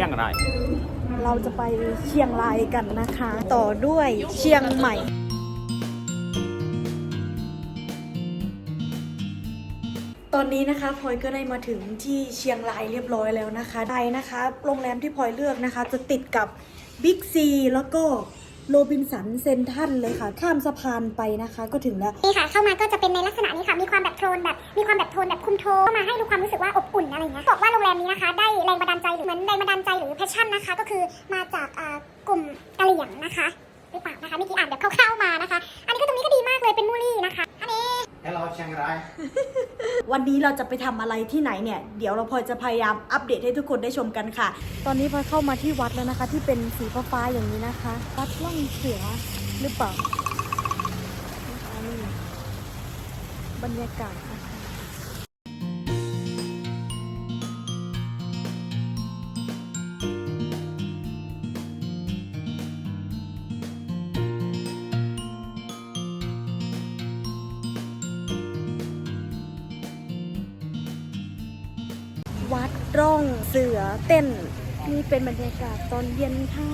ชียงราย เราจะไปเชียงรายกันนะคะ ต่อด้วยเชียงใหม่ตอนนี้นะคะพลอยก็ได้มาถึงที่เชียงรายเรียบร้อยแล้วนะคะไทยนะคะ โรงแรมที่พลอยเลือกนะคะ จะติดกับบิ๊กซีแล้วก็ โรบินสันเซนทันเลยค่ะ ข้ามสะพานไปนะคะ ก็ถึงแล้ว นี่ค่ะ เข้ามาก็จะเป็นในลักษณะนี้ค่ะ มีความแบบโทนแบบ มีความแบบโทนแบบคุมโทนเข้ามาให้ดูความรู้สึกว่าอบอุ่นอะไรอย่างเงี้ย บอกว่าโรงแรมนี้นะคะ ได้แรงบันดาลใจหรือเหมือนแรงบันดาลใจหรือแพชชั่นนะคะ ก็คือมาจากอ่ากลุ่มกะเหรี่ยงนะคะหรือเปล่านะคะเมื่อกี้อ่านแบบคร่าวๆมานะคะ อันนี้ก็ตรงนี้ก็ดีมากเลยเป็นมูลี่นะคะ อันนี้ Hello เชียงราย วันนี้เราจะไปทำอะไรที่ไหนเนี่ย เดี๋ยวเราพอจะพยายามอัปเดตให้ทุกคนได้ชมกันค่ะ ตอนนี้พอเข้ามาที่วัดแล้วนะคะ ที่เป็นสีฟ้าๆอย่างนี้นะคะ วัดล่องเสือหรือเปล่าอันนี้บรรยากาศนะคะ วัดร่องเสือเต้น นี่เป็นบรรยากาศตอนเย็นค่ะ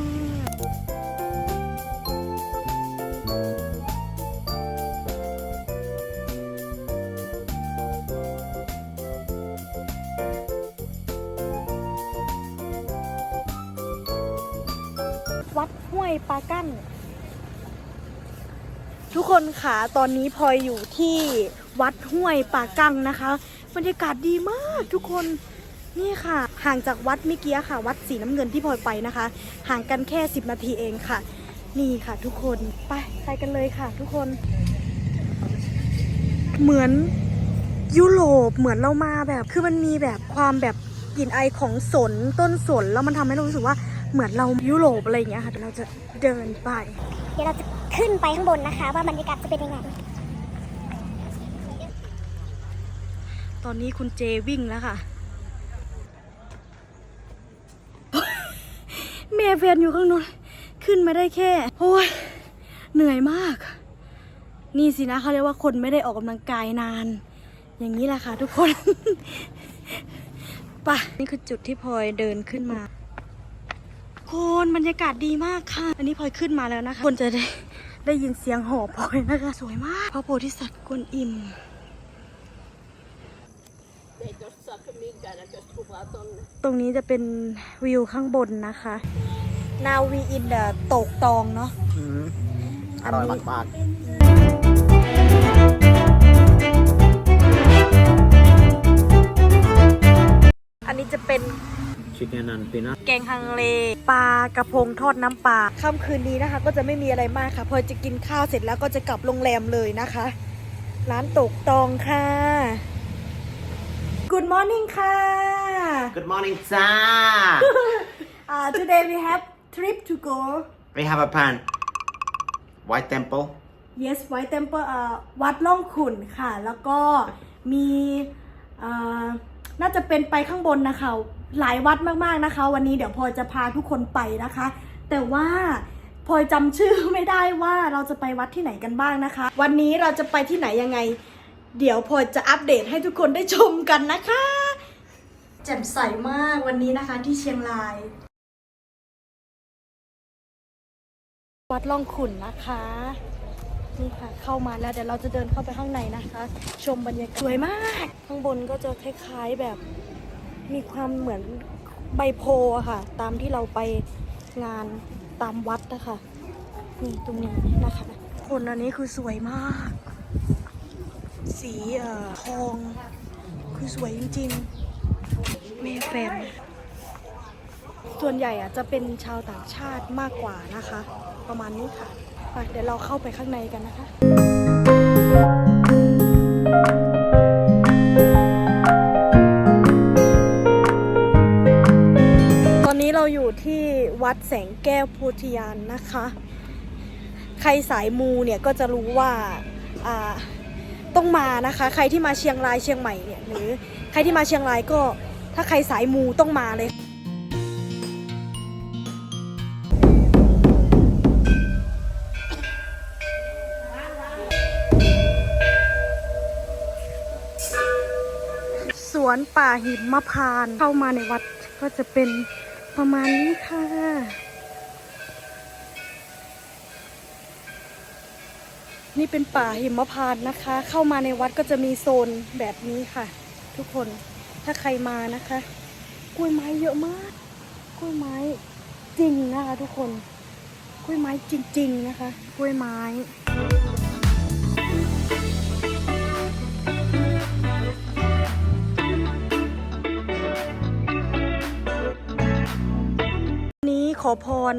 วัดห้วยปากั้น ทุกคนค่ะตอนนี้พลอยอยู่ที่วัดห้วยปากั้งนะคะ บรรยากาศดีมากทุกคน นี่ค่ะ ห่างจากวัดเมื่อกี้ค่ะ วัดสีน้ำเงินที่พลอยไปนะคะ ห่างกันแค่ 10 นาทีเองค่ะ นี่ค่ะทุกคนไปไปกันเลยค่ะ ทุกคน เหมือนยุโรปเหมือนเรามาแบบ คือมันมีแบบความแบบกลิ่นไอของสนต้นสนแล้วมันทำให้เรารู้สึกว่าเหมือนเรายุโรปอะไรอย่างเงี้ยค่ะเดี๋ยวเราจะเดินไป เดี๋ยวเราจะขึ้นไปข้างบนนะคะ ว่าบรรยากาศจะเป็นยังไงตอนนี้คุณเจวิ่งแล้วค่ะ เมย์เฟียนอยู่ข้างนู้นขึ้นมาได้แค่โอ้ยเหนื่อยมาก นี่สินะเขาเรียกว่าคนไม่ได้ออกกำลังกายนาน อย่างนี้แหละค่ะทุกคนไป่ะนี่คือจุดที่พลอยเดินขึ้นมาคนบรรยากาศดีมากค่ะ อันนี้พลอยขึ้นมาแล้วนะคะ คนจะได้ได้ยินเสียงหอบพลอยนะคะ สวยมาก พระโพธิสัตว์กวนอิมตรงนี้จะเป็นวิวข้างบนนะคะ นาวีอินเดอะตกตองเนาะอร่อยมากอันนี้จะเป็นๆ Chicken and peanut แกงฮังเลปลากระพงทอดน้ำปลาค่ำคืนนี้นะคะ ก็จะไม่มีอะไรมากค่ะ พอจะกินข้าวเสร็จแล้วก็จะกลับโรงแรมเลยนะคะ ร้านตกตองค่ะ Good morning ค่ะ Good morning จ้า uh, today we have trip to go We have a plan White Temple yes White Temple เอ่อวัดล่องขุนค่ะ แล้วก็มีเอ่อน่าจะเป็นไปข้างบนนะคะ หลายวัดมากๆนะคะ วันนี้เดี๋ยวพลอยจะพาทุกคนไปนะคะ แต่ว่าพลอยจำชื่อไม่ได้ว่าเราจะไปวัดที่ไหนกันบ้างนะคะ วันนี้เราจะไปที่ไหนยังไง เดี๋ยวพลอยจะอัปเดตให้ทุกคนได้ชมกันนะคะ แจ่มใสมากวันนี้นะคะที่เชียงราย วัดล่องขุนนะคะ นี่ค่ะเข้ามาแล้วเดี๋ยวเราจะเดินเข้าไปข้างในนะคะ ชมบรรยากาศสวยมาก ข้างบนก็จะคล้ายๆแบบมีความเหมือนใบโพธิ์อะค่ะ ตามที่เราไปงานตามวัดนะคะนี่ตรงนี้นะคะคนอันนี้คือสวยมาก สีเอ่อทอง คือสวยจริงๆเมแฟมส่วนใหญ่อะจะเป็นชาวต่างชาติมากกว่านะคะ ประมาณนี้ค่ะไปเดี๋ยวเราเข้าไปข้างในกันนะคะตอนนี้เราอยู่ที่วัดแสงแก้วโพุทธยานนะคะ ใครสายมูเนี่ยก็จะรู้ว่าต้องมานะคะ ใครที่มาเชียงรายเชียงใหม่เนี่ยหรือใครที่มาเชียงรายก็ถ้าใครสายมูต้องมาเลย วนป่าหิมพานเข้ามาในวัดก็จะเป็นประมาณนี้ค่ะ นี่เป็นป่าหิมพานนะคะ เข้ามาในวัดก็จะมีโซนแบบนี้ค่ะ ทุกคนถ้าใครมานะคะ กล้วยไม้เยอะมาก กล้วยไม้จริงนะคะ ทุกคน กล้วยไม้จริง ๆ นะคะ กล้วยไม้ นี้ขอพร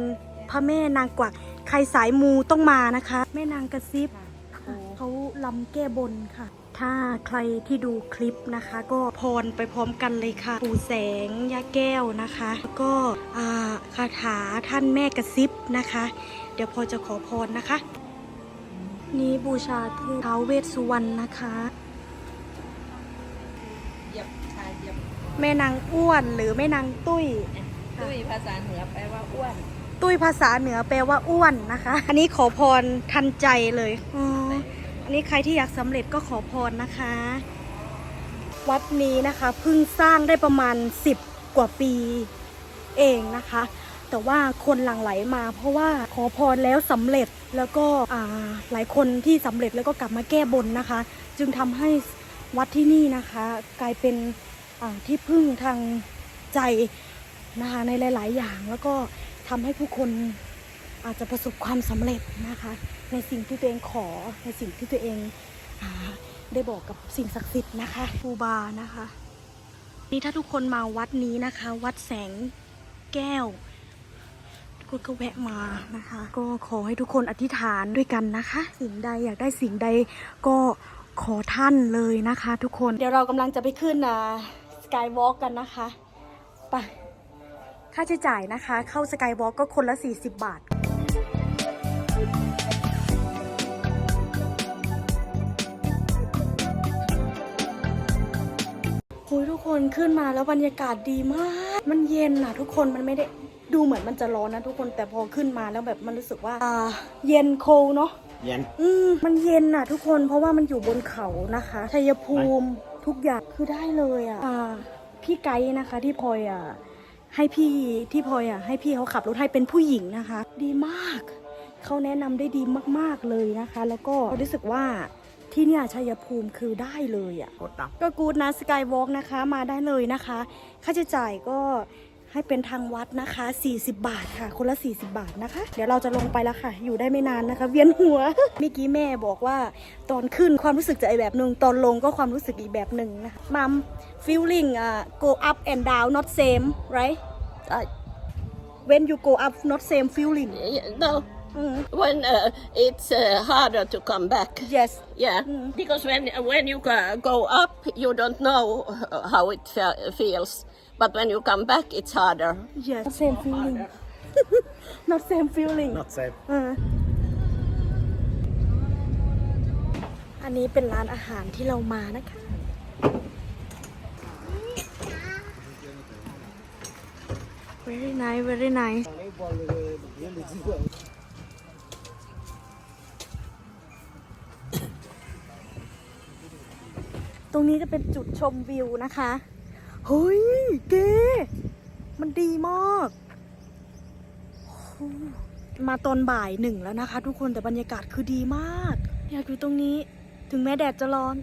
พระแม่นางกวัก ใครสายมูต้องมานะคะ แม่นางกระซิบเขาลำแก้บนค่ะ ถ้าใครที่ดูคลิปนะคะ ก็พรไปพร้อมกันเลยค่ะ ปู่แสงย่าแก้วนะคะ แล้วก็อ่าคาถาท่านแม่กระซิบนะคะ เดี๋ยวพอจะขอพรนะคะ นี้บูชาทูปท้าวเวสสุวรรณนะคะเหยียบชายเหยียบแม่นางอ้วนหรือแม่นางตุ้ย ตุ้ยภาษาเหนือแปลว่าอ้วน ตุ้ยภาษาเหนือแปลว่าอ้วนนะคะ อันนี้ขอพรทันใจเลยอ๋ออันนี้ใครที่อยากสำเร็จก็ขอพรนะคะ วัดนี้นะคะเพิ่งสร้างได้ประมาณ 10 กว่าปีเองนะคะ แต่ว่าคนหลั่งไหลมา เพราะว่าขอพรแล้วสำเร็จแล้วก็อ่าหลายคนที่สำเร็จแล้วก็กลับมาแก้บนนะคะ จึงทำให้วัดที่นี่นะคะ กลายเป็นอ่าที่พึ่งทางใจ นะคะในหลาย ๆ อย่างแล้วก็ทำให้ผู้คนอาจจะประสบความสำเร็จนะคะ ในสิ่งที่ตัวเองขอในสิ่งที่ตัวเองอาได้บอกกับสิ่งศักดิ์สิทธิ์นะคะครูบานะคะ นี่ถ้าทุกคนมาวัดนี้นะคะ วัดแสงแก้วทุกคนก็แวะมานะคะ ก็ขอให้ทุกคนอธิษฐานด้วยกันนะคะ สิ่งใดอยากได้สิ่งใดก็ขอท่านเลยนะคะ ทุกคนเดี๋ยวเรากำลังจะไปขึ้นสกายวอล์กกันนะคะไป ค่าใช้จ่ายนะคะ เข้าสกายวอล์กก็คนละ 40 บาท คุยทุกคนขึ้นมาแล้วบรรยากาศดีมาก มันเย็นนะทุกคนมันไม่ได้ดูเหมือนมันจะร้อนนะทุกคนแต่พอขึ้นมาแล้วแบบมันรู้สึกว่าอ่าเย็นโคลเนาะ เย็น อืมมันเย็นน่ะทุกคนเพราะว่ามันอยู่บนเขานะคะชัยภูมิทุกอย่างคือได้เลยอะอ่าพี่ไกด์นะคะที่พลอยอะ ให้พี่ที่พลอยอะให้พี่เขาขับรถให้เป็นผู้หญิงนะคะ ดีมากเขาแนะนำได้ดีมากๆเลยนะคะ แล้วก็รู้สึกว่าที่เนี่ยชัยภูมิคือได้เลยอะกดตับก็กูดนะสกายวอล์กนะคะมาได้เลยนะคะ ค่าใช้จ่ายก็ ให้เป็นทางวัดนะคะ 40 บาทค่ะ คนละ 40 บาทนะคะ เดี๋ยวเราจะลงไปแล้วค่ะ อยู่ได้ไม่นานนะคะ เวียนหัว เมื่อกี้แม่บอกว่าตอนขึ้นความรู้สึกจะอีกแบบหนึ่งตอนลงก็ความรู้สึกอีกแบบหนึ่งนะคะมัม feeling อะ go up and down not same right I, when you go up not same feeling no, อืม when uh, it's uh, harder to come back. yes Yeah, because when when you go- go up, you don't know uh, how it fe- feels. But when you come back, it's harder. yes not same feeling not same feeling not safe เอออันนี้เป็นร้านอาหารที่เรามานะคะ very nice very nice ตรงนี้จะเป็นจุดชมวิวนะคะ เฮ้ย เก๋มันดีมาก มาตอนบ่ายหนึ่งแล้วนะคะ ทุกคนแต่บรรยากาศคือดีมาก อยากอยู่ตรงนี้ ถึงแม้แดดจะร้อน